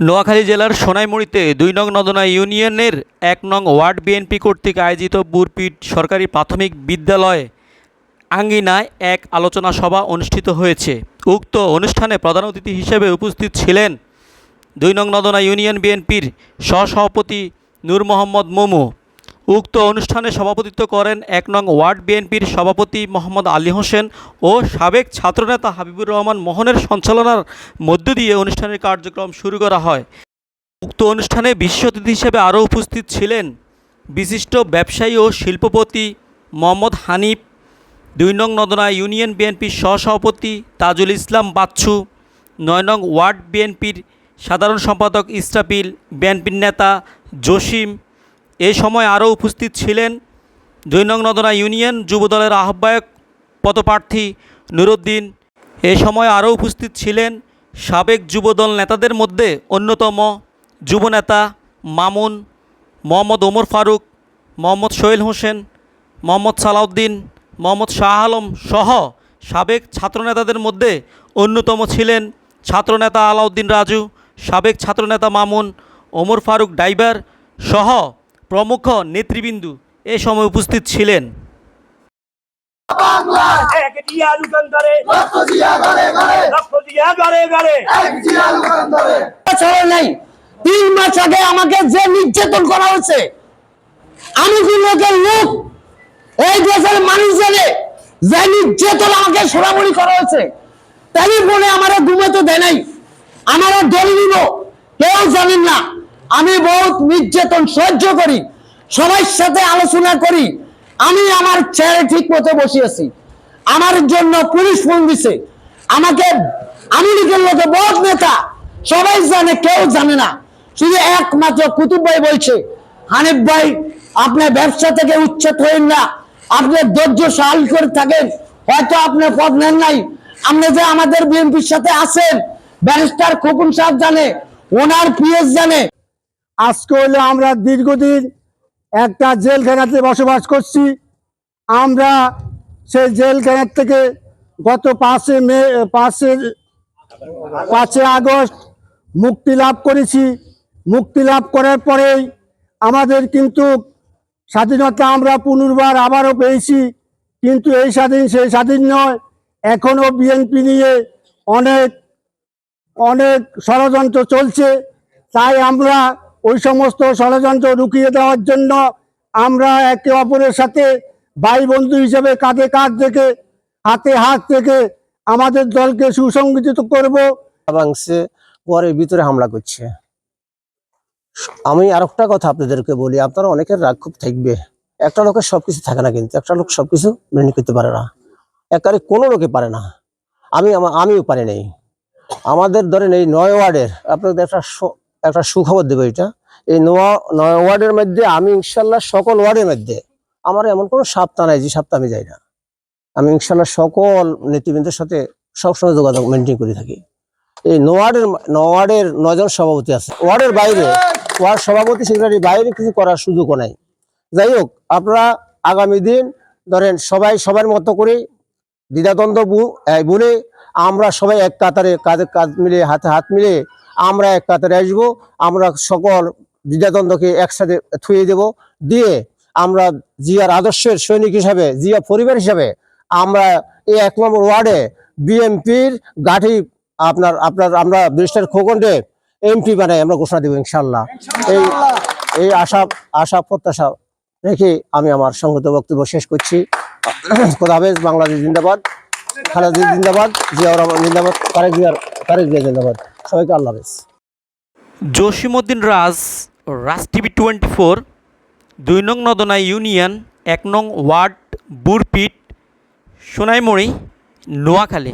নোয়াখালী জেলার সোনাইমুড়িতে দুই নং নদনা ইউনিয়নের এক নং ওয়ার্ড বিএনপি কর্তৃক আয়োজিত বুরপিট সরকারি প্রাথমিক বিদ্যালয় আঙ্গিনায় এক আলোচনা সভা অনুষ্ঠিত হয়েছে। উক্ত অনুষ্ঠানে প্রধান অতিথি হিসেবে উপস্থিত ছিলেন দুই নং নদনা ইউনিয়ন বিএনপির সহসভাপতি নূর মোহাম্মদ মোমো। উক্ত অনুষ্ঠানে সভাপতিত্ব করেন এক নং ওয়ার্ড বিএনপির সভাপতি মোহাম্মদ আলী হোসেন ও সাবেক ছাত্রনেতা হাবিবুর রহমান মোহনের সঞ্চালনার মধ্য দিয়ে অনুষ্ঠানের কার্যক্রম শুরু করা হয়। উক্ত অনুষ্ঠানে বিশেষ অতিথি হিসেবে আরও উপস্থিত ছিলেন বিশিষ্ট ব্যবসায়ী ও শিল্পপতি মোহাম্মদ হানিফ, দুই নং নদনা ইউনিয়ন বিএনপির সহসভাপতি তাজুল ইসলাম বাচ্চু, নয় নং ওয়ার্ড বিএনপির সাধারণ সম্পাদক ইস্টাপিল বিএনপির নেতা জসিম এই সময় আরও উপস্থিত ছিলেন দুই নং নদনা ইউনিয়ন যুবদলের আহ্বায়ক পদপ্রার্থী নুরুদ্দিন। এ সময় আরও উপস্থিত ছিলেন সাবেক যুবদল নেতাদের মধ্যে অন্যতম যুবনেতা মামুন, মোহাম্মদ ওমর ফারুক, মোহাম্মদ সোহেল হোসেন, মোহাম্মদ সালাউদ্দিন, মোহাম্মদ শাহ আলম সহ সাবেক ছাত্রনেতাদের মধ্যে অন্যতম ছিলেন ছাত্রনেতা আলাউদ্দিন রাজু, সাবেক ছাত্রনেতা মামুন, ওমর ফারুক ডাইভার সহ প্রমুখ নেতৃবৃন্দু এ সময় উপস্থিত ছিলেন। তিন মাস আগে আমাকে যে নির্যাতন করা হচ্ছে আমি লোকের লোক? এই দেশের মানুষ জানে যে নির্যাতন আমাকে সরাবরি করা হয়েছে। টেলিফোনে আমার ঘুমাতে দেয় নাই। আমার দল নিব। কেউ জানেন না। আমি বহুত নির্যাতন সহ্য করি, সবার সাথে আলোচনা করি, আমি আমার চেয়ারে ঠিক মতো বসিয়েছি, আমার জন্য পুলিশ ফোন দিছে, আমাকে আমি লীগের লোকে বহুত নেতা, সবাই জানে, কেউ জানে না, শুধু একমাত্র কুতুব ভাই বলছে, হানিফ ভাই, আপনার ব্যবসা থেকে উচ্ছেদ হয়েন না আপনি ধৈর্য সাল করে থাকেন, হয়তো আপনার পদ নেন নাই, আপনি যে আমাদের বিএনপির সাথে আছেন, ব্যারিস্টার খোকন সাহেব জানে, ওনার পিএস জানে আজকে হলো আমরা দীর্ঘদিন একটা জেলখানাতে বসবাস করছি। আমরা সেই জেলখানার থেকে গত পাঁচে মে, পাঁচে পাঁচে আগস্ট মুক্তি লাভ করেছি। মুক্তি লাভ করার পরেই আমাদের কিন্তু স্বাধীনতা আমরা পুনর্বার আবারও পেয়েছি। কিন্তু এই স্বাধীন, সেই স্বাধীন নয়। এখনও বিএনপি নিয়ে অনেক অনেক ষড়যন্ত্র চলছে। তাই আমরা ওই সমস্ত ষড়যন্ত্র রুখিয়ে দেওয়ার জন্য আমরা একে অপরের সাথে ভাই বন্ধু হিসেবে কাঁধে কাঁধ থেকে হাতে হাত থেকে আমাদের দলকে সুসংগঠিত করব। সে ঘরের ভিতরে হামলা করছে। আমি আর একটা কথা আপনাদেরকে বলি, আপনারা অনেকের রাগ খুব থাকবে। একটা লোকের সবকিছু থাকে না কিন্তু, একটা লোক সবকিছু মেনে করতে পারে না। একারে কোনো লোকে পারে না। আমি আমা- আমিও পারি নেই। আমাদের ধরেন এই নয় ওয়ার্ডের, আপনাদের একটা একটা সুখবর দেবো এটা। এই নয় নয় ওয়ার্ডের মধ্যে আমি ইনশাল্লাহ সকল ওয়ার্ডের মধ্যে, আমার এমন কোনো সপ্তাহ নাই যে সপ্তাহ আমি যাই না। আমি ইনশাল্লাহ সকল নেতৃবৃন্দের সাথে সবসময় যোগাযোগ মেনটেন করে থাকি। এই নোয়ার্ডের নোয়ার্ডের নজন সভাপতি আছে। ওয়ার্ডের বাইরে, ওয়ার্ড সভাপতি সেক্রেটারি বাইরে কিছু করার সুযোগও নাই। যাই হোক, আপনারা আগামী দিন ধরেন সবাই, সবার মতো করে দ্বিধাদ্বন্দ্ব বলে আমরা সবাই এক কাতারে কাঁধে কাঁধ মিলে হাতে হাত মিলে আমরা এক কাতারে আসব। আমরা সকল দ্বিধাদ্বন্দ্বকে একসাথে থুয়ে দেব। দিয়ে আমরা জিয়ার আদর্শের সৈনিক হিসাবে, জিয়া পরিবার হিসাবে আমরা এই এক নম্বর ওয়ার্ডে বিএনপির গাঠি আপনার আপনার, আমরা ব্রিস্টার খোকনকে এমপি বানাই আমরা ঘোষণা দেবো ইনশাল্লাহ এই এই আশা আশা, প্রত্যাশা রেখে আমি আমার সংগত বক্তব্য শেষ করছি। খোদা হাফেজ, বাংলাদেশ জিন্দাবাদ। খালেদা জিন্দাবাদ, জিয়াউর রহমান জিন্দাবাদ, তারেক জিয়ার, তারেক জিয়া জিন্দাবাদ। সবাইকে আল্লাহ হাফেজ। Jasimuddin Raj Raj TV twenty four দুই নং নদনা ইউনিয়ন এক নং ওয়ার্ড বুরপিট সোনাইমুড়ি নোয়াখালী।